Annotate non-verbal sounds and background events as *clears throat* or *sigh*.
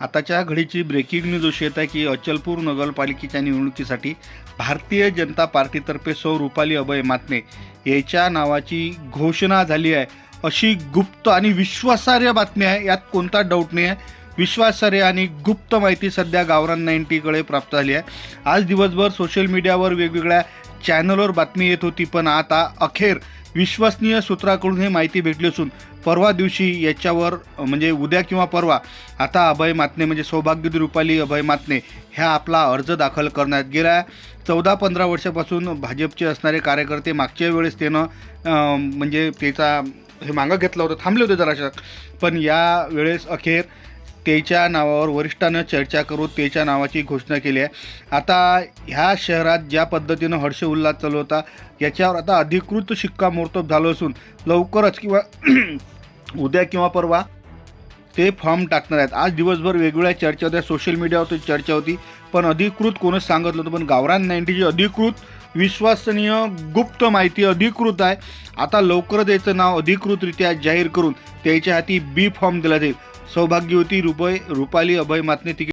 आताच्या घडीची breaking news अशी येत आहे की अचलपूर नगरपालिकेच्या निवडणुकीसाठी भारतीय जनता पार्टीतर्फे सौ रुपाली अभय मातने याच्या नावाची घोषणा झाली आहे. अशी गुप्त आणि विश्वासार्ह बातमी आहे. यात कोणता डाऊट नाही आहे. विश्वासार्ह आणि गुप्त माहिती सध्या गावरान नाईन्टीकडे प्राप्त झाली आहे. आज दिवसभर सोशल मीडियावर वेगवेगळ्या चॅनलवर बातमी येत होती पण आता अखेर विश्वसनीय सूत्राकडून हे माहिती भेटली असून परवा दिवशी याच्यावर म्हणजे उद्या किंवा परवा आता अभय मातने म्हणजे सौभाग्यवती रुपाली अभय मातने ह्या आपला अर्ज दाखल करण्यात गेला चौदा पंधरा वर्षापासून भाजपचे असणारे कार्यकर्ते मागच्या वेळेस त्यानं म्हणजे त्याचा हे मागं घेतलं होतं थांबले होते जराशा पण या वेळेस अखेर त्याच्या नावावर वरिष्ठानं चर्चा करून त्याच्या नावाची घोषणा केली आहे. आता ह्या शहरात ज्या पद्धतीनं हर्ष उल्हास चालू होता याच्यावर आता अधिकृत शिक्कामोर्तब झालं असून लवकरच किंवा *clears throat* उद्या किंवा परवा ते फॉर्म टाकणार आहेत. आज दिवसभर वेगवेगळ्या चर्चा होत्या. सोशल मीडियावर चर्चा होती पण अधिकृत कोणच सांगत नव्हतं. पण गावरान नाईन्टीची अधिकृत विश्वसनीय गुप्त माहिती अधिकृत आहे. आता लवकरच याचं नाव अधिकृतरित्या जाहीर करून त्याच्या हाती बी फॉर्म दिला जाईल. सौभाग्यवती रुपय रुपाली अभय मातने तिकीट